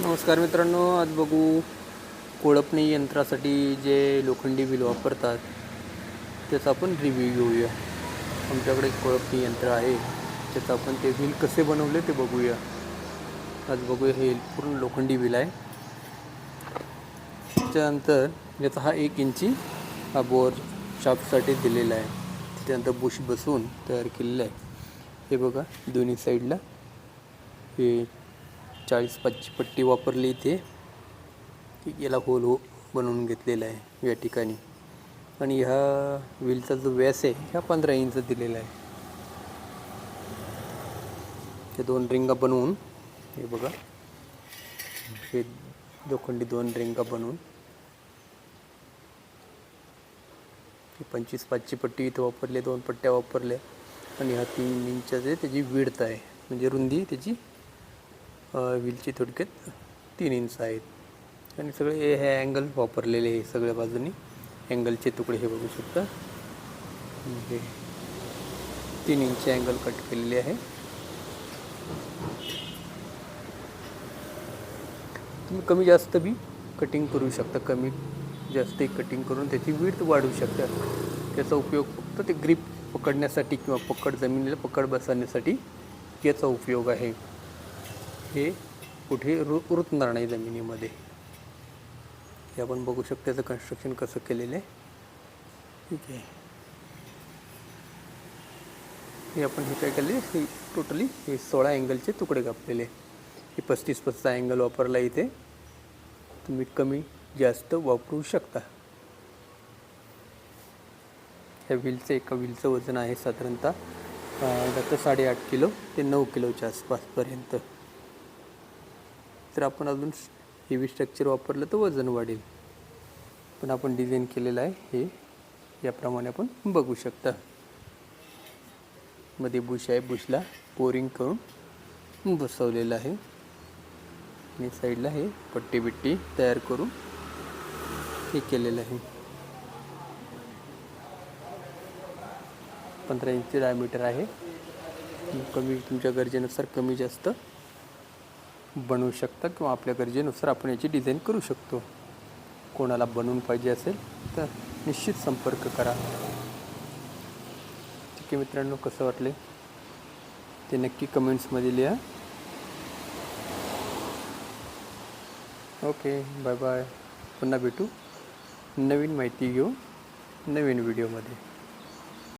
नमस्कार मित्रांनो आज बघू कोळपणी यंत्रासाठी जे लोखंडी बिल वापरतात त्याचा आपण रिव्ह्यू घेऊया. आमच्याकडे कोळपणी यंत्र आहे त्याचं आपण ते बिल कसे बनवले ते बघूया. आज बघूया हे पूर्ण लोखंडी बिल आहे. त्याच्यानंतर याचा हा एक इंची हा बोर शाफ्टसाठी दिलेला आहे. त्याच्यानंतर बुश बसवून तयार केलेलं आहे. हे बघा दोन्ही साईडला हे चाळीस पाचची पट्टी वापरली इथे. याला होल हो बनवून घेतलेला आहे या ठिकाणी. आणि ह्या व्हीलचा जो व्यास आहे ह्या पंधरा इंच दिलेला आहे. ते दोन रिंगा बनवून हे बघा. हे दोखंडी दोन रिंगा बनवून. पंचवीस पाचची पट्टी इथं वापरली दोन पट्ट्या वापरल्या. आणि हा तीन इंचाचे त्याची विडत आहे म्हणजे रुंदी त्याची व्हीलची थोडक्यात तीन इंच आहेत. आणि सगळे हे अँगल वापरलेले आहे सगळ्या बाजूनी. अँगलचे तुकडे हे बघू शकता. हे तीन इंच अँगल कट केलेले आहे. तुम्ही कमी जास्त बी कटिंग करू शकता. कमी जास्त कटिंग करून त्याची विड्थ वाढवू शकता. त्याचा उपयोग फक्त ते ग्रीप पकडण्यासाठी किंवा पकड जमिनीला पकड बसवण्यासाठी याचा उपयोग आहे. हे कुठे रु रुतणार नाही जमिनीमध्ये. हे आपण बघू शकतो त्याचं कन्स्ट्रक्शन कसं केलेलं आहे. ठीक आहे. हे आपण हे काय केले हे टोटली हे सोळा अँगलचे तुकडे कापलेले हे पस्तीस पस्तीस अँगल वापरला इथे. तुम्ही कमी जास्त वापरू शकता. ह्या व्हीलचं एका व्हीलचं वजन आहे साधारणतः जातं साडेआठ किलो ते नऊ किलोच्या आसपासपर्यंत तर आपण अजून हेवी स्ट्रक्चर वापरलं तर वजन वाढेल. पण आपण डिझाईन केलेलं आहे हे याप्रमाणे आपण बघू शकता. मध्ये बुश आहे बुशला पोरिंग करून बसवलेलं आहे. आणि साईडला हे पट्टी बिट्टी तयार करून हे केलेलं आहे. पंधरा इंची डायमीटर आहे. कमी तुमच्या गरजेनुसार कमी जास्त बनवू शकता किंवा आपल्या गरजेनुसार आपण याची डिझाईन करू शकतो. कोणाला बनवून पाहिजे असेल तर निश्चित संपर्क करा. ठीक आहे मित्रांनो कसं वाटले ते नक्की कमेंट्समध्ये लिहा. ओके बाय बाय पुन्हा भेटू. नवीन माहिती घेऊ नवीन व्हिडिओमध्ये